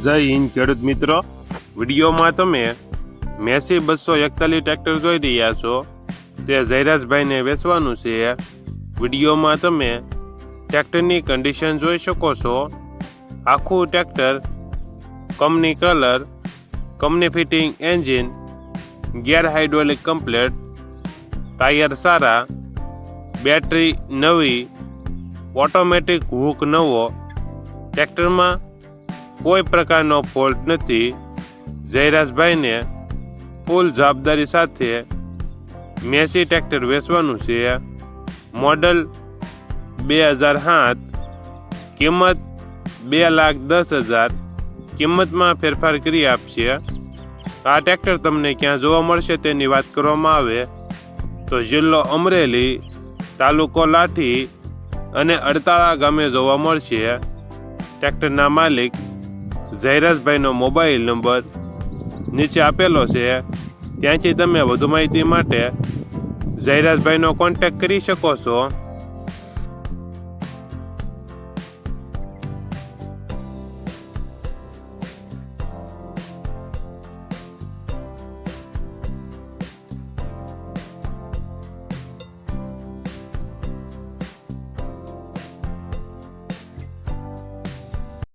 જય હિન્દ ખેડૂત મિત્રો. વિડીયોમાં તમે મેસી બસો એકતાલીસ ટ્રેક્ટર જોઈ રહ્યા છો. તે જયરાજભાઈને વેચવાનું છે. વિડીયોમાં તમે ટ્રેક્ટરની કન્ડિશન જોઈ શકો છો. આખું tractor company colour company fitting engine gear hydraulic complete tyre સારા બેટરી નવી ઓટોમેટિક હુક નવો. ટ્રેક્ટરમાં કોઈ પ્રકારનો ફોલ્ટ નથી. જયરાજભાઈને ફૂલ જવાબદારી સાથે મેસી ટ્રેક્ટર વેચવાનું છે. મોડલ બે હજાર સાત, કિંમત બે લાખ દસ હજાર, કિંમતમાં ફેરફાર કરી આપશે. આ ટ્રેક્ટર તમને ક્યાં જોવા મળશે તેની વાત કરવામાં આવે. તો જિલ્લો અમરેલી, તાલુકો લાઠી અને અડતાળા ગામે જોવા મળશે. ટ્રેક્ટરના માલિક જયરાજભાઈનો મોબાઈલ નંબર નીચે આપેલો છે. ત્યાંથી તમે વધુ માહિતી માટે જયરાજભાઈનો કોન્ટેક્ટ કરી શકો છો.